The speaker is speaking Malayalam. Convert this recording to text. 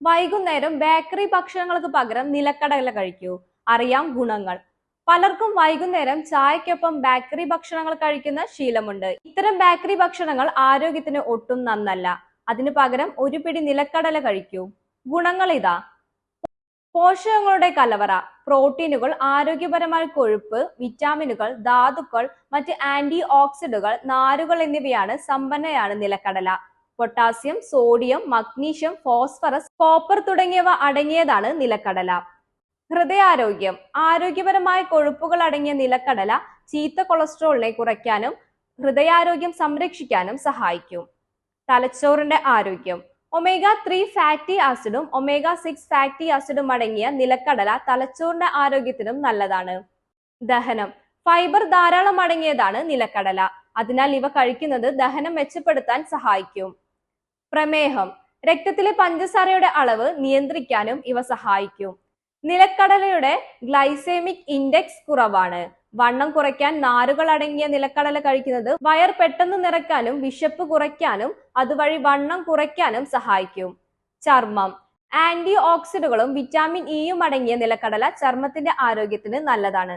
വൈകുന്നേരം ബേക്കറി ഭക്ഷണങ്ങൾക്ക് പകരം നിലക്കടല കഴിക്കൂ. അറിയാം ഗുണങ്ങൾ. പലർക്കും വൈകുന്നേരം ചായക്കൊപ്പം ബേക്കറി ഭക്ഷണങ്ങൾ കഴിക്കുന്ന ശീലമുണ്ട്. ഇത്തരം ബേക്കറി ഭക്ഷണങ്ങൾ ആരോഗ്യത്തിന് ഒട്ടും നന്നല്ല. അതിനു പകരം ഒരു പിടി നിലക്കടല കഴിക്കൂ. ഗുണങ്ങൾ ഇതാ. പോഷകങ്ങളുടെ കലവറ പ്രോട്ടീനുകൾ ആരോഗ്യപരമായ കൊഴുപ്പ് വിറ്റാമിനുകൾ ധാതുക്കൾ മറ്റ് ആന്റി ഓക്സിഡുകൾ നാരുകൾ എന്നിവയാണ് സമ്പന്നയാണ് നിലക്കടല. Potassium sodium magnesium phosphorus copper തുടങ്ങിയവ അടങ്ങിയതാണ് നിലക്കടല. ഹൃദയാരോഗ്യം. ആരോഗ്യപരമായ കൊഴുപ്പുകൾ അടങ്ങിയ നിലക്കടല ചീത്ത കൊളസ്ട്രോളിനെ കുറയ്ക്കാനും ഹൃദയാരോഗ്യം സംരക്ഷിക്കാനും സഹായിക്കും. തലച്ചോറിന്റെ ആരോഗ്യം. ഒമേഗ ത്രീ ഫാറ്റി ആസിഡും ഒമേഗ സിക്സ് ഫാറ്റി ആസിഡും അടങ്ങിയ നിലക്കടല തലച്ചോറിന്റെ ആരോഗ്യത്തിനും നല്ലതാണ്. ദഹനം. ഫൈബർ ധാരാളം അടങ്ങിയതാണ് നിലക്കടല. അതിനാൽ ഇവ കഴിക്കുന്നത് ദഹനം മെച്ചപ്പെടുത്താൻ സഹായിക്കും. പ്രമേഹം. രക്തത്തിലെ പഞ്ചസാരയുടെ അളവ് നിയന്ത്രിക്കാനും ഇവ സഹായിക്കും. നിലക്കടലയുടെ ഗ്ലൈസേമിക് ഇൻഡെക്സ് കുറവാണ്. വണ്ണം കുറയ്ക്കാൻ നാരുകൾ അടങ്ങിയ നിലക്കടല കഴിക്കുന്നത് വയർ പെട്ടെന്ന് നിറയ്ക്കാനും വിശപ്പ് കുറയ്ക്കാനും അതുവഴി വണ്ണം കുറയ്ക്കാനും സഹായിക്കും. ചർമ്മം. ആന്റി ഓക്സിഡുകളും വിറ്റാമിൻ ഇയും അടങ്ങിയ നിലക്കടല ചർമ്മത്തിന്റെ ആരോഗ്യത്തിന് നല്ലതാണ്.